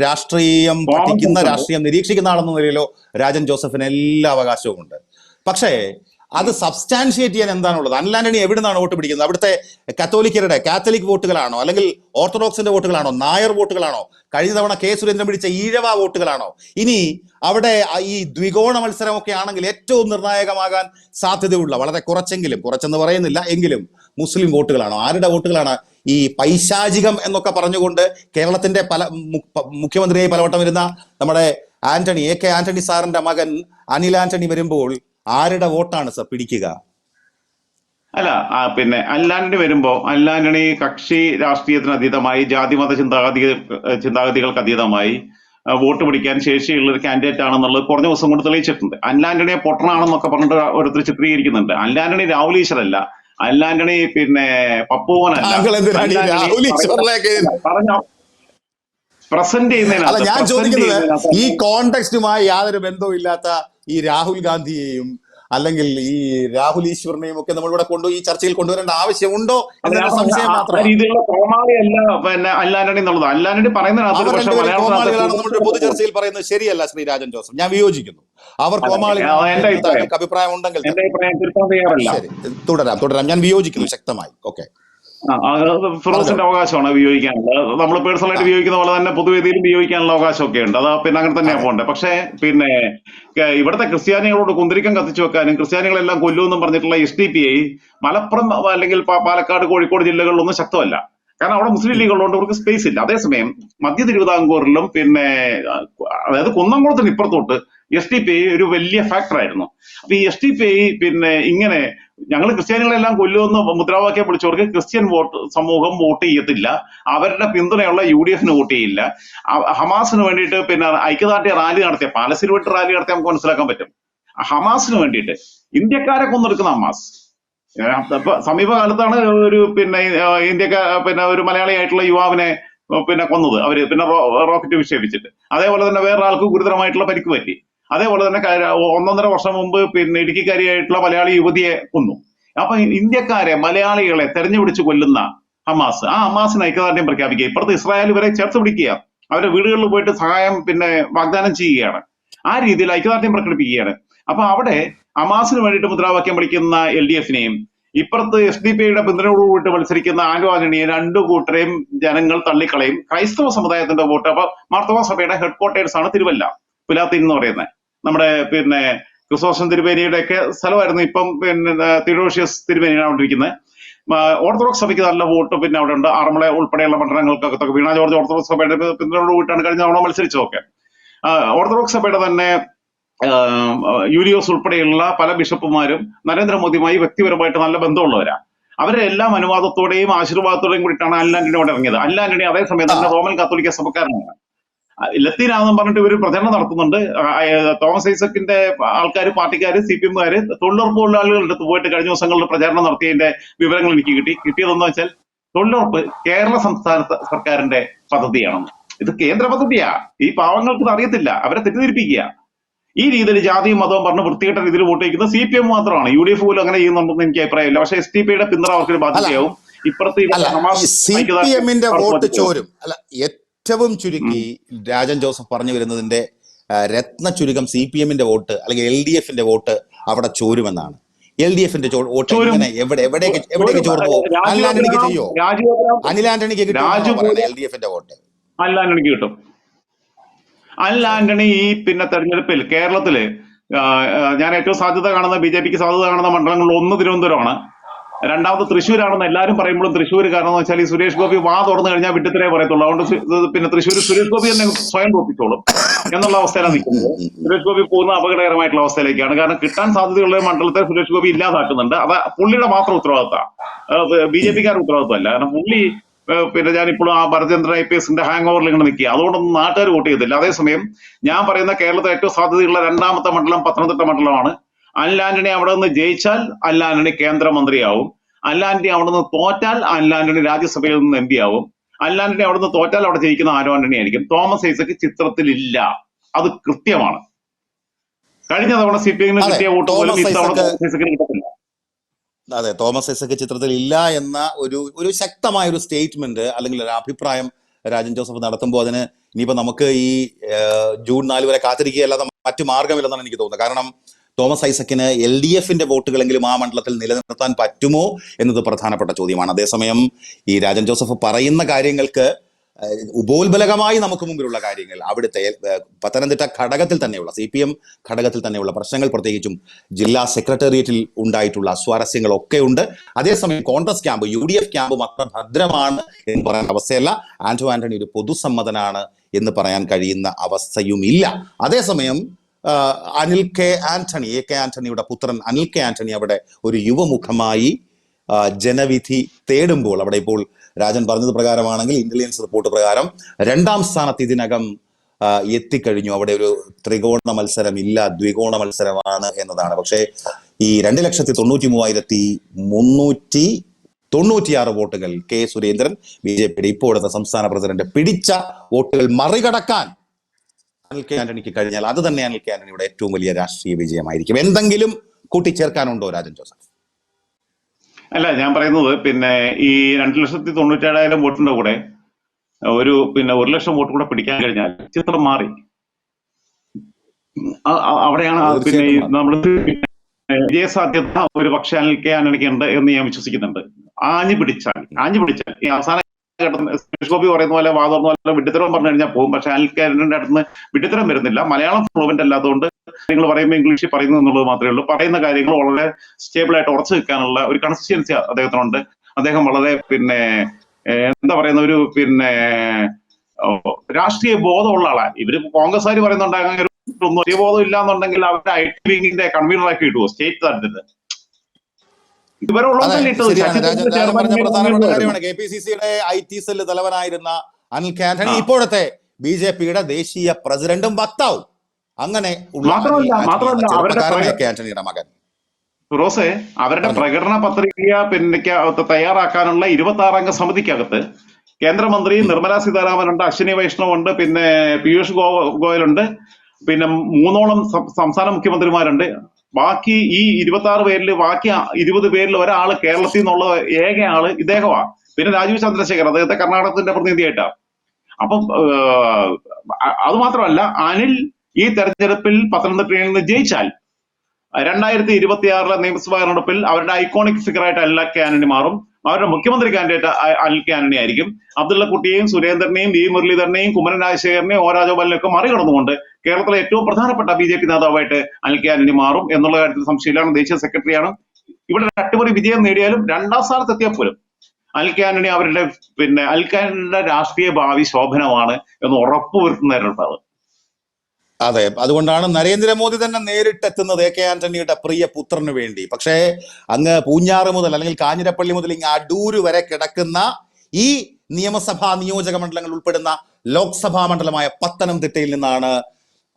രാഷ്ട്രീയം പഠിക്കുന്ന രാഷ്ട്രീയം നിരീക്ഷിക്കുന്ന ആളെന്ന നിലയിലോ രാജൻ ജോസഫിന് എല്ലാ അവകാശവും ഉണ്ട് പക്ഷേ അത് സബ്സ്റ്റാൻഷിയേറ്റ് ചെയ്യാൻ എന്താണുള്ളത്? അനിലാന്റണി എവിടെ നിന്നാണ് വോട്ട് പിടിക്കുന്നത്? അവിടുത്തെ കത്തോലിക്കരുടെ കാത്തലിക് വോട്ടുകളാണോ? അല്ലെങ്കിൽ ഓർത്തഡോക്സിന്റെ വോട്ടുകളാണോ? നായർ വോട്ടുകളാണോ? കഴിഞ്ഞ തവണ കെ സുരേന്ദ്രൻ പിടിച്ച ഈഴവ വോട്ടുകളാണോ? ഇനി അവിടെ ഈ ദ്വികോണ മത്സരമൊക്കെ ആണെങ്കിൽ ഏറ്റവും നിർണായകമാകാൻ സാധ്യതയുള്ള വളരെ കുറച്ചെങ്കിലും കുറച്ചെന്ന് പറയുന്നില്ല എങ്കിലും മുസ്ലിം വോട്ടുകളാണോ? ആരുടെ വോട്ടുകളാണ് ഈ പൈശാചികം എന്നൊക്കെ പറഞ്ഞുകൊണ്ട് കേരളത്തിന്റെ പല മുഖ്യമന്ത്രിയായി പലവട്ടം വരുന്ന നമ്മുടെ ആന്റണി എ കെ ആന്റണി സാറിന്റെ മകൻ അനിൽ ആന്റണി വരുമ്പോൾ ആരുടെ വോട്ടാണ് സർ പിടിക്കുക? അല്ല പിന്നെ അല്ലാണ്ടി വരുമ്പോ അല്ലാണ്ടി കക്ഷി രാഷ്ട്രീയത്തിന് അതീതമായി ജാതിമത ചിന്താഗതി ചിന്താഗതികൾക്ക് അതീതമായി വോട്ട് പിടിക്കാൻ ശേഷിയുള്ള ഒരു കാൻഡിഡേറ്റ് ആണെന്നുള്ളത് കുറഞ്ഞ ദിവസം കൊണ്ട് തെളിയിച്ചിട്ടുണ്ട്. അല്ലാന്റണിയെ പൊട്ടണാണെന്നൊക്കെ പറഞ്ഞിട്ട് ഓരോരുത്തർ ചിത്രീകരിക്കുന്നുണ്ട്. അല്ലാന്റണി രാഹുൽ ഈശ്വരല്ല. അല്ലാണ്ടി പിന്നെ പപ്പുവനല്ല പറഞ്ഞ പ്രസന്റ് അല്ല ഞാൻ ചോദിക്കുന്നത് ഈ കോണ്ടെക്സ്റ്റുമായി യാതൊരു ബന്ധവും ഇല്ലാത്ത ഈ രാഹുൽ ഗാന്ധിയെയും അല്ലെങ്കിൽ ഈ രാഹുൽ ഈശ്വറിനെയും ഒക്കെ നമ്മൾ ഇവിടെ കൊണ്ടു ഈ ചർച്ചയിൽ കൊണ്ടുവരേണ്ട ആവശ്യമുണ്ടോ എന്നൊരു സംശയം മാത്രം ആ മാത്രമാണ് രീതിയിലുള്ള കോമാളിയല്ല പിന്നെ അല്ലാണ്ടണി എന്നുള്ളത്. അല്ലാണ്ടണി പറയുന്നതിനകത്ത് അവർ ഒരു പക്ഷേ രണ്ടുപേരും കോമാളികളാണ് മലയാളത്തിനകത്ത് നമ്മുടെ പൊതു ചർച്ചയിൽ പറയുന്നത് ശരിയല്ല ശ്രീ രാജൻ ജോസഫ്. ഞാൻ വിയോജിക്കുന്നു. അവർ എന്ന് അഭിപ്രായം. ഉണ്ടെങ്കിൽ തുടരാം തുടരാം. ഞാൻ വിയോജിക്കുന്നു ശക്തമായി. ഓക്കെ. ഫിറോസിന്റെ അവകാശമാണ് ഉപയോഗിക്കാനുള്ളത് നമ്മൾ പേഴ്സണലായിട്ട് ഉപയോഗിക്കുന്ന പോലെ തന്നെ പൊതുവേദിയിലും ഉപയോഗിക്കാനുള്ള അവകാശമൊക്കെ ഉണ്ട്. അത് പിന്നെ അങ്ങനെ തന്നെയാണ് പോകേണ്ടത് പക്ഷേ പിന്നെ ഇവിടുത്തെ ക്രിസ്ത്യാനികളോട് കുന്തിരിക്കം കത്തിച്ചു വെക്കാനും ക്രിസ്ത്യാനികളെല്ലാം കൊല്ലുമെന്നും പറഞ്ഞിട്ടുള്ള S D P I Malappuram അല്ലെങ്കിൽ പാലക്കാട് കോഴിക്കോട് ജില്ലകളിലൊന്നും ശക്തമല്ല. കാരണം അവിടെ മുസ്ലിം ലീഗുള്ളതുകൊണ്ട് അവർക്ക് സ്പേസ് ഇല്ല. അതേസമയം മധ്യ തിരുവിതാംകൂറിലും പിന്നെ അതായത് കുന്നംകുളത്തിന് ഇപ്പുറത്തോട്ട് എസ് ഡി പി ഐ ഒരു വലിയ ഫാക്ടർ ആയിരുന്നു. അപ്പൊ ഈ എസ് ഡി പി ഐ പിന്നെ ഇങ്ങനെ ഞങ്ങൾ ക്രിസ്ത്യാനികളെല്ലാം കൊല്ലുമെന്ന് മുദ്രാവാക്യം വിളിച്ചവർക്ക് ക്രിസ്ത്യൻ വോട്ട് സമൂഹം വോട്ട് ചെയ്യത്തില്ല. അവരുടെ പിന്തുണയുള്ള യു ഡി എഫിന് വോട്ട് ചെയ്യില്ല. ഹമാസിന് വേണ്ടിയിട്ട് പിന്നെ ഐക്യദാർഢ്യ റാലി നടത്തിയ പാലസിന് വിട്ട് റാലി നടത്തിയ നമുക്ക് മനസ്സിലാക്കാൻ പറ്റും. ഹമാസിന് വേണ്ടിയിട്ട് ഇന്ത്യക്കാരെ കൊന്നെടുക്കുന്ന ഹമാസ്. സമീപകാലത്താണ് ഒരു പിന്നെ ഇന്ത്യക്കാർ പിന്നെ ഒരു മലയാളിയായിട്ടുള്ള യുവാവിനെ പിന്നെ കൊന്നത്. അവർ പിന്നെ റോക്കറ്റ് വിക്ഷേപിച്ചിട്ട്. അതേപോലെ തന്നെ വേറൊരാൾക്ക് ഗുരുതരമായിട്ടുള്ള പരിക്ക് പറ്റി. അതേപോലെ തന്നെ ഒന്നൊന്നര വർഷം മുമ്പ് പിന്നെ ഇടുക്കിക്കാരിയായിട്ടുള്ള മലയാളി യുവതിയെ കൊന്നു. അപ്പൊ ഇന്ത്യക്കാരെ മലയാളികളെ തെരഞ്ഞുപിടിച്ച് കൊല്ലുന്ന ഹമാസ് ആ ഹമാസിന് ഐക്യദാർഢ്യം പ്രഖ്യാപിക്കുക. ഇപ്പുറത്ത് ഇസ്രായേൽ വരെ ചേർത്ത് പിടിക്കുക. അവരുടെ വീടുകളിൽ പോയിട്ട് സഹായം പിന്നെ വാഗ്ദാനം ചെയ്യുകയാണ്. ആ രീതിയിൽ ഐക്യദാർഢ്യം പ്രകടിപ്പിക്കുകയാണ്. അപ്പൊ അവിടെ ഹമാസിന് വേണ്ടിയിട്ട് മുദ്രാവാക്യം വിളിക്കുന്ന എൽ ഡി എഫിനെയും ഇപ്പുറത്ത് എസ് ഡി പി ഐയുടെ പിന്തുണയോടുകൂടി മത്സരിക്കുന്ന ആന്റോ ആന്റണിയെ രണ്ടു കൂട്ടരെയും ജനങ്ങൾ തള്ളിക്കളയും. ക്രൈസ്തവ സമുദായത്തിന്റെ വോട്ട്. അപ്പൊ മാർത്തവ സഭയുടെ ഹെഡ് ക്വാർട്ടേഴ്സ് ആണ് തിരുവല്ല പുലാത്തിൻ എന്ന് പറയുന്നത്. നമ്മുടെ പിന്നെ ക്രിസോസ്റ്റം തിരുമേനിയുടെ ഒക്കെ സ്ഥലമായിരുന്നു. ഇപ്പം പിന്നെ തിരോഷ്യസ് തിരുമേനിയാണ് അവിടെ ഇരിക്കുന്നത് ഓർത്തഡോക്സ് സഭയ്ക്ക് നല്ല വോട്ട് പിന്നെ അവിടെ ഉണ്ട്. ആറന്മുള ഉൾപ്പെടെയുള്ള മണ്ഡലങ്ങൾക്കൊക്കെ വീണ ജോർജ് ഓർത്തഡോക്സ് സഭയുടെ പിന്തുണയോടുകൂടിയിട്ടാണ് കഴിഞ്ഞ തവണ മത്സരിച്ചതൊക്കെ. ഓർത്തഡോക്സ് സഭയുടെ തന്നെ യൂലിയോസ് ഉൾപ്പെടെയുള്ള പല ബിഷപ്പുമാരും നരേന്ദ്രമോദിയുമായി വ്യക്തിപരമായിട്ട് നല്ല ബന്ധമുള്ളവരാ. അവരെ എല്ലാം അനുവാദത്തോടെയും ആശീർവാദത്തോടെയും കൂടിയിട്ടാണ് അല്ലാന്റണി അവിടെ ഇറങ്ങിയത്. അല്ലാന്റണി അതേസമയം തന്നെ റോമൻ കാത്തോലിക്ക സഭക്കാരനാണ്. ലത്തീനാണെന്നും പറഞ്ഞിട്ട് ഇവർ പ്രചരണം നടത്തുന്നുണ്ട്. തോമസ് ഐസക്കിന്റെ ആൾക്കാർ പാർട്ടിക്കാർ സി പി എമ്മുകാര് തൊഴിലുറപ്പ് തൊഴിലാളികളുടെ അടുത്ത് പോയിട്ട് കഴിഞ്ഞ ദിവസങ്ങളിൽ പ്രചരണം നടത്തിയതിന്റെ വിവരങ്ങൾ എനിക്ക് കിട്ടി. കിട്ടിയതെന്ന് വെച്ചാൽ തൊഴിലുറപ്പ് കേരള സംസ്ഥാന സർക്കാരിന്റെ പദ്ധതിയാണെന്ന് ഇത് കേന്ദ്ര പദ്ധതിയാ. ഈ പാവങ്ങൾക്ക് അറിയത്തില്ല. അവരെ തെറ്റിദ്ധരിപ്പിക്കുക. ഈ രീതിയിൽ ജാതിയും മതവും പറഞ്ഞ് വൃത്തികെട്ട രീതിയിൽ വോട്ട് ചെയ്യുന്നത് സി പി എം മാത്രമാണ്. യു ഡി എഫ് പോലും അങ്ങനെ ചെയ്യുന്നുണ്ടെന്ന് എനിക്ക് അഭിപ്രായമില്ല. പക്ഷേ എസ് ടി പിയുടെ പിന്തുണ അവർക്ക് ബാധ്യതയാവും. ഇപ്പുറത്ത് അല്ല. ഇവരുടെ സി പി എമ്മിന്റെ വോട്ട് ചോരും. അല്ല ഏറ്റവും ചുരുക്കി രാജൻ ജോസഫ് പറഞ്ഞു വരുന്നതിന്റെ രത്ന ചുരുക്കം സി പി എമ്മിന്റെ വോട്ട് അല്ലെങ്കിൽ എൽ ഡി എഫിന്റെ വോട്ട് അവിടെ ചോരുമെന്നാണ്. എൽ ഡി എഫിന്റെ വോട്ട്. എങ്ങനെ എവിടെ എവിടേക്ക് എവിടേക്ക് ചോർന്നു പോകും അനിൽ ആന്റണിക്ക് ചെയ്യോ? അനിൽ ആന്റണിക്ക് എൽ ഡി എഫിന്റെ വോട്ട്. അനിൽ ആന്റണിക്ക് കിട്ടും. അനിൽ ആന്റണി ഈ പിന്നെ തെരഞ്ഞെടുപ്പിൽ കേരളത്തിൽ ഞാൻ ഏറ്റവും സാധ്യത കാണുന്ന ബി ജെ പിക്ക് സാധ്യത കാണുന്ന മണ്ഡലങ്ങളിൽ ഒന്ന് തിരുവനന്തപുരമാണ്. രണ്ടാമത് തൃശ്ശൂരാണെന്ന് എല്ലാവരും പറയുമ്പോഴും തൃശ്ശൂർ കാരണം എന്ന് വെച്ചാൽ ഈ സുരേഷ് ഗോപി വാ തുറന്നു കഴിഞ്ഞാൽ വിട്ടത്തിലേ പറയത്തുള്ളൂ. അതുകൊണ്ട് പിന്നെ തൃശ്ശൂർ സുരേഷ് ഗോപി എന്നെ സ്വയം തോപ്പിച്ചോളും എന്നുള്ള അവസ്ഥയിലാണ് നിൽക്കുന്നത്. സുരേഷ് ഗോപി പോകുന്ന അപകടകരമായിട്ടുള്ള അവസ്ഥയിലേക്കാണ്. കാരണം കിട്ടാൻ സാധ്യതയുള്ള മണ്ഡലത്തെ സുരേഷ് ഗോപി ഇല്ലാതാക്കുന്നുണ്ട്. അത് പുള്ളിയുടെ മാത്രം ഉത്തരവാദിത്തമാണ്. ബി ജെ പിക്കാരുടെ ഉത്തരവാദിത്തമല്ല. കാരണം പുള്ളി പിന്നെ ഞാൻ ഞാനിപ്പോഴും ആ ഭരചന്ദ്ര ഐ പി എസിന്റെ ഹാങ് ഓവറിൽ ഇങ്ങനെ നിൽക്കുക അതുകൊണ്ടൊന്നും നാട്ടുകാർ വോട്ട് ചെയ്തില്ല അതേസമയം ഞാൻ പറയുന്ന കേരളത്തിൽ ഏറ്റവും സാധ്യതയുള്ള രണ്ടാമത്തെ മണ്ഡലം പത്തനംതിട്ട മണ്ഡലമാണ്. അനിൽ ആന്റണി അവിടെ നിന്ന് ജയിച്ചാൽ അനിൽ ആന്റണി കേന്ദ്രമന്ത്രിയാവും. അനിൽ ആന്റണി അവിടെ നിന്ന് തോറ്റാൽ അനിൽ ആന്റണി രാജ്യസഭയിൽ നിന്ന് എം പി ആവും. അനിൽ ആന്റണി അവിടെ നിന്ന് തോറ്റാൽ അവിടെ ജയിക്കുന്ന ആരോ ആന്റണി ആയിരിക്കും. തോമസ് ഐസക്ക് ചിത്രത്തിലില്ല. അത് കൃത്യമാണ്. കഴിഞ്ഞ തവണ സി പി എമ്മിന് കിട്ടിയ വോട്ട് പോലും ഇത്തവണ തോമസ് ഐസക്കിന് കിട്ടത്തില്ല. അതെ തോമസ് ഐസക്ക് ചിത്രത്തിൽ ഇല്ല എന്ന ഒരു ഒരു ശക്തമായ ഒരു സ്റ്റേറ്റ്മെന്റ് അല്ലെങ്കിൽ ഒരു അഭിപ്രായം രാജൻ ജോസഫ് നടത്തുമ്പോൾ അതിന് ഇനിയിപ്പോ നമുക്ക് ഈ ജൂൺ നാല് വരെ കാത്തിരിക്കുകയല്ലാതെ മറ്റു മാർഗമില്ലെന്നാണ് എനിക്ക് തോന്നുന്നത്. കാരണം തോമസ് ഐസക്കിന് എൽ ഡി എഫിന്റെ വോട്ടുകളെങ്കിലും ആ മണ്ഡലത്തിൽ നിലനിർത്താൻ പറ്റുമോ എന്നത് പ്രധാനപ്പെട്ട ചോദ്യമാണ്. അതേസമയം ഈ രാജൻ ജോസഫ് പറയുന്ന കാര്യങ്ങൾക്ക് ഉപോത്ബലകമായി നമുക്ക് മുമ്പിലുള്ള കാര്യങ്ങൾ അവിടുത്തെ പത്തനംതിട്ട ഘടകത്തിൽ തന്നെയുള്ള സി പി എം ഘടകത്തിൽ തന്നെയുള്ള പ്രശ്നങ്ങൾ പ്രത്യേകിച്ചും ജില്ലാ സെക്രട്ടേറിയറ്റിൽ ഉണ്ടായിട്ടുള്ള അസ്വാരസ്യങ്ങളൊക്കെ ഉണ്ട് അതേസമയം Congress camp U D F ക്യാമ്പും അത്ര ഭദ്രമാണ് എന്ന് പറയാൻ അവസ്ഥയല്ല. ആന്റോ ആന്റണി ഒരു പൊതുസമ്മതനാണ് എന്ന് പറയാൻ കഴിയുന്ന അവസ്ഥയുമില്ല. അതേസമയം Anil K Antony A K ആന്റണിയുടെ പുത്രൻ അനിൽ കെ ആന്റണി അവിടെ ഒരു യുവമുഖമായി ജനവിധി തേടുമ്പോൾ അവിടെ ഇപ്പോൾ രാജൻ പറഞ്ഞത് പ്രകാരമാണെങ്കിൽ ഇന്റലിജൻസ് റിപ്പോർട്ട് പ്രകാരം രണ്ടാം സ്ഥാനത്ത് ഇതിനകം എത്തിക്കഴിഞ്ഞു. അവിടെ ഒരു ത്രികോണ മത്സരം ഇല്ല ദ്വികോണ മത്സരമാണ് എന്നതാണ്. പക്ഷേ ഈ രണ്ട് ലക്ഷത്തി തൊണ്ണൂറ്റി മൂവായിരത്തി മുന്നൂറ്റി തൊണ്ണൂറ്റിയാറ് വോട്ടുകൾ കെ സുരേന്ദ്രൻ ബി ജെ പിയുടെ ഇപ്പോഴത്തെ സംസ്ഥാന പ്രസിഡന്റ് പിടിച്ച വോട്ടുകൾ മറികടക്കാൻ അനിൽ കെ ആന്റണിക്ക് കഴിഞ്ഞാൽ അത് തന്നെ അനിൽ കെ ആന്റണിയുടെ ഏറ്റവും വലിയ രാഷ്ട്രീയ വിജയമായിരിക്കും. എന്തെങ്കിലും കൂട്ടിച്ചേർക്കാനുണ്ടോ രാജൻ ജോസഫ്? അല്ല ഞാൻ പറയുന്നത് പിന്നെ ഈ രണ്ടു ലക്ഷത്തി തൊണ്ണൂറ്റേഴായിരം വോട്ടിന്റെ കൂടെ ഒരു പിന്നെ ഒരു ലക്ഷം വോട്ട് കൂടെ പിടിക്കാൻ കഴിഞ്ഞാൽ ചിത്രം മാറി. അവിടെയാണ് പിന്നെ നമ്മൾ വിജയസാധ്യത വിജയ സാധ്യത ഒരു പക്ഷേ അനിൽ കെ ആന്റണിക്ക് ഉണ്ട് എന്ന് ഞാൻ വിശ്വസിക്കുന്നുണ്ട്. ആഞ്ഞു പിടിച്ചാൽ ആഞ്ഞു പിടിച്ചാൽ ഈ അവസാന പറയുന്ന പോലെ വാദം പോലെ വിഡിത്തരം പറഞ്ഞു കഴിഞ്ഞാൽ പോകും. പക്ഷെ അനിൽ കെ അടുത്ത് വിഡിത്തരം വരുന്നില്ല. മലയാളം ഫ്ലുവന്റ് അല്ലാത്തതുകൊണ്ട് നിങ്ങൾ പറയുമ്പോൾ ഇംഗ്ലീഷിൽ പറയുന്നു എന്നുള്ളത് മാത്രമേ ഉള്ളൂ. പറയുന്ന കാര്യങ്ങൾ വളരെ സ്റ്റേബിൾ ആയിട്ട് ഉറച്ചു നിൽക്കാനുള്ള ഒരു കൺസിസ്റ്റൻസി അദ്ദേഹത്തിനുണ്ട്. അദ്ദേഹം വളരെ പിന്നെ എന്താ പറയുന്ന ഒരു പിന്നെ രാഷ്ട്രീയ ബോധമുള്ള ആളാണ് ഇവർ കോൺഗ്രസ്സുകാർ പറയുന്നുണ്ട് അങ്ങനെ ഒരു ബോധം ഇല്ല എന്നുണ്ടെങ്കിൽ അവരുടെ ഐ ടി വിങ്ങിന്റെ കൺവീനർ ആക്കി ഇടുവോ? സ്റ്റേറ്റ് തലത്തിൽ പ്രധാനപ്പെട്ട കാര്യമാണ്. കെ പി സി സിയുടെ ഐ ടി സെല്ല് തലവനായിരുന്ന അനിൽ കെ ആന്റണി ഇപ്പോഴത്തെ ബി ജെ പിയുടെ ദേശീയ പ്രസിഡന്റും വക്താവും. അങ്ങനെ ആന്റണിയുടെ മകൻ. ഫിറോസെ അവരുടെ. പ്രകടന പത്രിക പിന്നെ തയ്യാറാക്കാനുള്ള ഇരുപത്തി ആറംഗ സമിതിക്കകത്ത് കേന്ദ്രമന്ത്രി നിർമ്മല സീതാരാമൻ ഉണ്ട് അശ്വിനി വൈഷ്ണവ് ഉണ്ട് പിന്നെ പീയൂഷ് ഗോ ഗോയലുണ്ട് പിന്നെ മൂന്നോളം സംസ്ഥാന മുഖ്യമന്ത്രിമാരുണ്ട്. ബാക്കി ഈ ഇരുപത്തി ആറ് പേരിൽ ബാക്കി ഇരുപത് പേരിൽ ഒരാൾ കേരളത്തിൽ നിന്നുള്ള ഏക ആൾ ഇദ്ദേഹമാണ് പിന്നെ രാജീവ് ചന്ദ്രശേഖർ അദ്ദേഹത്തെ കർണാടകത്തിന്റെ പ്രതിനിധിയായിട്ടാണ് അപ്പം അത് മാത്രമല്ല അനിൽ ഈ തെരഞ്ഞെടുപ്പിൽ പത്തനംതിട്ടയിൽ നിന്ന് ജയിച്ചാൽ രണ്ടായിരത്തി ഇരുപത്തി ആറിലെ നിയമസഭാ തെരഞ്ഞെടുപ്പിൽ അവരുടെ ഐക്കോണിക് ഫിഗറായിട്ട് അനിൽ കെ മാറും അവരുടെ മുഖ്യമന്ത്രി കാൻഡിഡേറ്റ് അനിൽ കെ ആന്റണി ആയിരിക്കും അബ്ദുള്ളക്കുട്ടിയെയും സുരേന്ദ്രനെയും വി. മുരളീധരനെയും കുമ്മനം രാജശേഖരനെയും ഒ. രാജഗോപാലിനെയൊക്കെ മറികടന്നുകൊണ്ട് കേരളത്തിലെ ഏറ്റവും പ്രധാനപ്പെട്ട ബി ജെ പി നേതാവായിട്ട് അനിൽ കെ ആന്റണി മാറും എന്നുള്ള കാര്യത്തിൽ സംശയമില്ലാണ് ദേശീയ സെക്രട്ടറിയാണ്. ഇവിടെ അട്ടിമറി വിജയം നേടിയാലും രണ്ടാം സ്ഥാനത്ത് എത്തിയാൽ പോലും അൽ കെ ആന്റണി അവരുടെ പിന്നെ അൽ കെ ആന്റണിയുടെ രാഷ്ട്രീയ ഭാവി ശോഭനമാണ് എന്ന് ഉറപ്പുവരുത്തുന്നവരുണ്ടാവും അതെ അതുകൊണ്ടാണ് നരേന്ദ്രമോദി തന്നെ നേരിട്ടെത്തുന്നത് എ കെ ആന്റണിയുടെ പ്രിയ പുത്രന് വേണ്ടി. പക്ഷേ അങ്ങ് പൂഞ്ഞാറ് മുതൽ അല്ലെങ്കിൽ കാഞ്ഞിരപ്പള്ളി മുതൽ ഇങ്ങ് അടൂര് വരെ കിടക്കുന്ന ഈ നിയമസഭാ നിയോജക മണ്ഡലങ്ങൾ ഉൾപ്പെടുന്ന ലോക്സഭാ മണ്ഡലമായ പത്തനംതിട്ടയിൽ നിന്നാണ്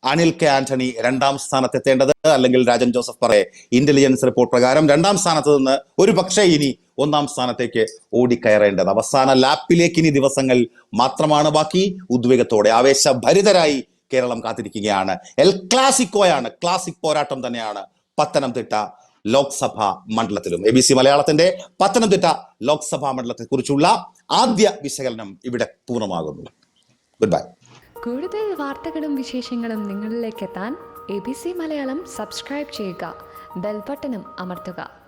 അനിൽ കെ ആന്റണി രണ്ടാം സ്ഥാനത്തെത്തേണ്ടത്. അല്ലെങ്കിൽ രാജൻ ജോസഫ് പറയെ ഇന്റലിജൻസ് റിപ്പോർട്ട് പ്രകാരം രണ്ടാം സ്ഥാനത്ത് നിന്ന് ഒരു പക്ഷേ ഇനി ഒന്നാം സ്ഥാനത്തേക്ക് ഓടിക്കയറേണ്ടത്. അവസാന ലാപ്പിലേക്ക് ഇനി ദിവസങ്ങൾ മാത്രമാണ് ബാക്കി. ഉദ്വേഗത്തോടെ ആവേശഭരിതരായി കേരളം കാത്തിരിക്കുകയാണ്. എൽ ക്ലാസിക്കോയാണ്. ക്ലാസിക് പോരാട്ടം തന്നെയാണ് പത്തനംതിട്ട ലോക്സഭാ മണ്ഡലത്തിലും. എ ബി സി മലയാളത്തിന്റെ പത്തനംതിട്ട ലോക്സഭാ മണ്ഡലത്തെ കുറിച്ചുള്ള ആദ്യ വിശകലനം ഇവിടെ പൂർണമാകുന്നു. ഗുഡ് ബൈ കൂടുതൽ വാർത്തകളും വിശേഷങ്ങളും നിങ്ങളിലേക്ക് എത്താൻ A B C Malayalam subscribe ചെയ്യുക. ബെൽബട്ടനും അമർത്തുക.